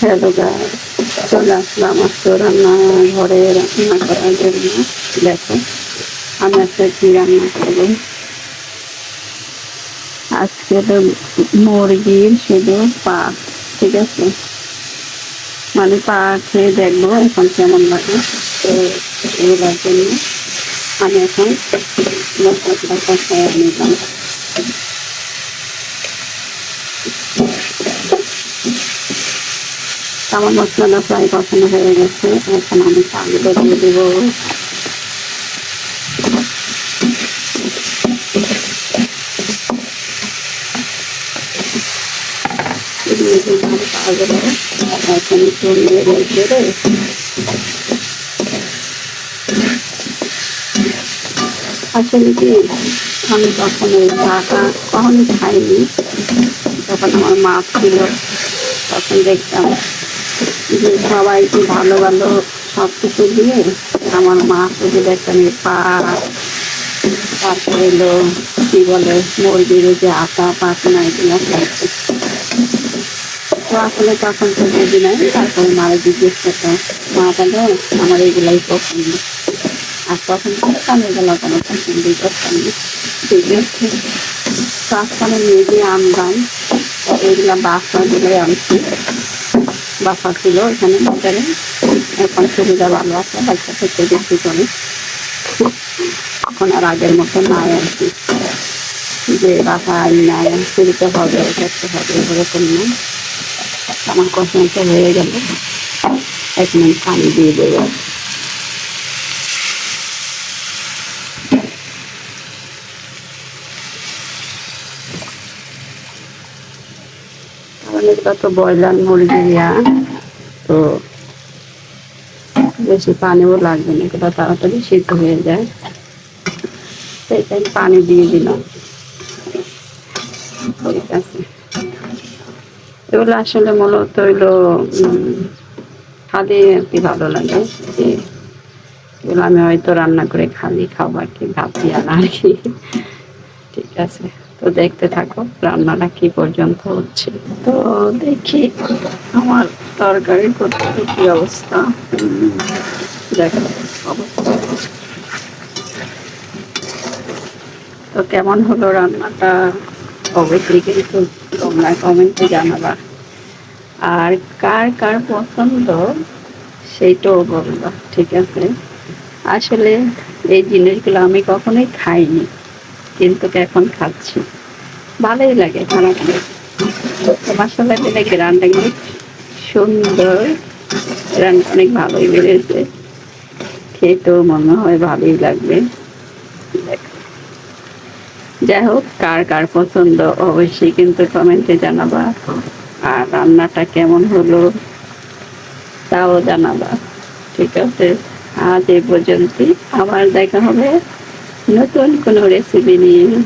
Hello guys চলে আসলাম আজকে রান্না ঘরে রান্না করার জন্য। দেখো, আমি একটা কি রান্না করব? আজকে তো মুরগির শুধু পা ঠিক আছে? মানে পা খেয়ে দেখব এখন কেমন লাগে। তো এগুলোর জন্য আমি এখন কষায় নিলাম। আমার মশলাটা প্রায় কষানো হয়ে গেছে। এখন আমি চালগুলো দিয়ে দেবো। আমি তখন ওই চাটা কখনই খাইনি। তখন আমার মা ছিল, তখন দেখতাম যে সবাই কি ভালো ভালো সব কিছু দিয়ে আমার মা শুধু দেখতাম এই পা তারপরে এলো, কি বলে মুরগির যে আটা পাখনা এগুলো খাইছে তো আসলে তখন তো বুঝি নাই, তারপরে মারা জিজ্ঞেস করতাম, মা বলে, আমার এগুলাই পছন্দ। আর তখন থেকে আমি এগুলো কোনো পছন্দই করতাম না। জিজ্ঞেস কাজখানে নিয়ে গিয়ে আনলাম তো এগুলা বাসা দিলে আনছি বাসা ছিল এখানে বাজারে এখন সুবিধা ভালো আছে বাচ্চা থেকে বেশি করে। এখন আর আগের মতো নাই আর কি। যে বাসা নাই শুরুতে হবে করতে হবে, এরকম না। আমার কষ্ট হয়ে গেল। এক মিনিট পানি দিয়ে দেবো। এগুলো তো ব্রয়লার মুরগি ইয়া তো বেশি পানিও লাগবে না এগুলো তাড়াতাড়ি সিদ্ধ হয়ে যায়। তো এটাই পানি দিয়ে দিলাম। ঠিক আছে। এগুলো আসলে মূলত হইল খালি আর কি ভালো লাগে। যে এগুলো আমি হয়তো রান্না করে খালি খাব আর কি আর আর কি। ঠিক আছে। তো দেখতে থাকো, রান্নাটা কি পর্যন্ত হচ্ছে। তো দেখি আমার তরকারির করতে কি অবস্থা। দেখো তো কেমন হলো রান্নাটা? অবশ্যই কিন্তু তোমরা কমেন্টে জানাবা। আর কার কার পছন্দ, সেইটাও বলবা, ঠিক আছে? আসলে এই জিনিসগুলো আমি কখনোই খাইনি। কিন্তু এখন খাচ্ছি। ভালোই লাগে, খারাপ লাগে মশলা দিলে গ্রানটা কিন্তু সুন্দর। গ্রান অনেক ভালোই বেড়েছে খেতেও মনে হয় ভালোই লাগবে। যাই হোক, কার কার পছন্দ অবশ্যই কিন্তু কমেন্টে জানাবা। আর রান্নাটা কেমন হলো তাও জানাবা। ঠিক আছে? আজ এই পর্যন্তই। আবার দেখা হবে Sinutuan ko na ulit si Benino.